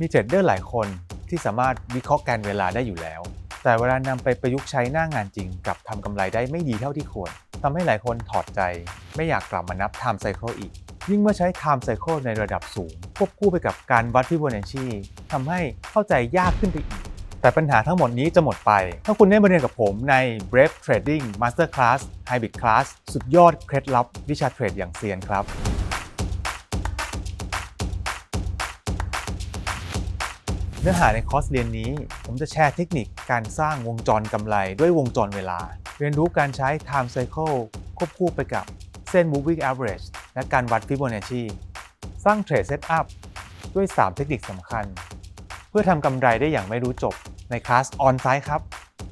มีเทรดเดอร์หลายคนที่สามารถวิเคราะห์การเวลาได้อยู่แล้ว แต่เวลานำไปประยุกต์ใช้หน้างานจริงกลับทำกำไรได้ไม่ดีเท่าที่ควรทำให้หลายคนถอดใจ ไม่อยากกลับมานับ time cycle อีก ยิ่งเมื่อใช้ time cycle ในระดับสูง ควบคู่ไปกับการวัด Fibonacci ทำให้เข้าใจยากขึ้นไปอีก แต่ปัญหาทั้งหมดนี้จะหมดไป ถ้าคุณได้มาเรียนกับผมใน Brave Trading Masterclass Hybrid Class สุดยอดเคล็ดลับวิชาเทรดอย่างเซียนครับ เนื้อหาในคอร์สเรียนนี้ ผมจะแชร์เทคนิคการสร้างวงจรกำไรด้วยวงจรเวลา เรียนรู้การใช้ time cycle ควบคู่ไปกับเส้น moving average และการวัด Fibonacci สร้างเทรดเซตอัพด้วย 3 เทคนิคสำคัญ เพื่อทำกำไรได้อย่างไม่รู้จบในคลาสออนไซต์ครับ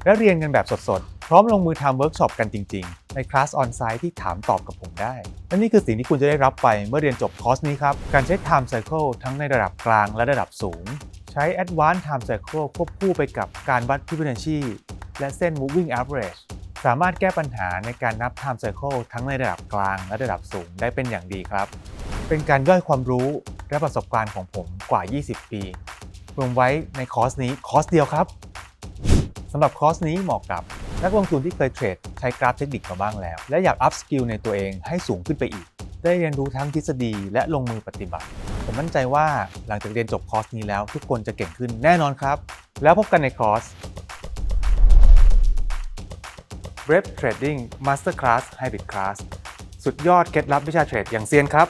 และเรียนกันแบบสดๆ พร้อมลงมือทำเวิร์กช็อปกันจริงๆ ในคลาสออนไซต์ที่ถามตอบกับผมได้ และนี่คือสิ่งที่คุณจะได้รับไปเมื่อเรียนจบคอร์สนี้ครับ การใช้ time cycle ทั้งในระดับกลางและระดับสูง ใช้ advanced time cycle ควบคู่ไปกับการวัด Fibonacci และเส้น moving average สามารถแก้ปัญหาในการนับ time cycle ทั้งในระดับกลางและระดับสูงได้เป็นอย่างดีครับ เป็นการย่อยความรู้และประสบการณ์ของผมกว่า 20 ปี รวมไว้ในคอร์สนี้คอร์สเดียวครับสำหรับคอร์สนี้เหมาะกับนักลงทุนที่เคยเทรดใช้กราฟเทคนิคมาบ้างแล้ว และอยากอัพสกิลในตัวเองให้สูงขึ้นไปอีก ได้เรียนรู้ทั้งทฤษฎีและลงมือปฏิบัติ ผมมั่นใจว่าหลังจากเรียนจบคอร์สนี้แล้ว ทุกคนจะเก่งขึ้นแน่นอนครับ แล้วพบกันในคอร์ส Brave Trading Masterclass Hybrid Class สุดยอดเคล็ดลับวิชาเทรดอย่างเซียนครับ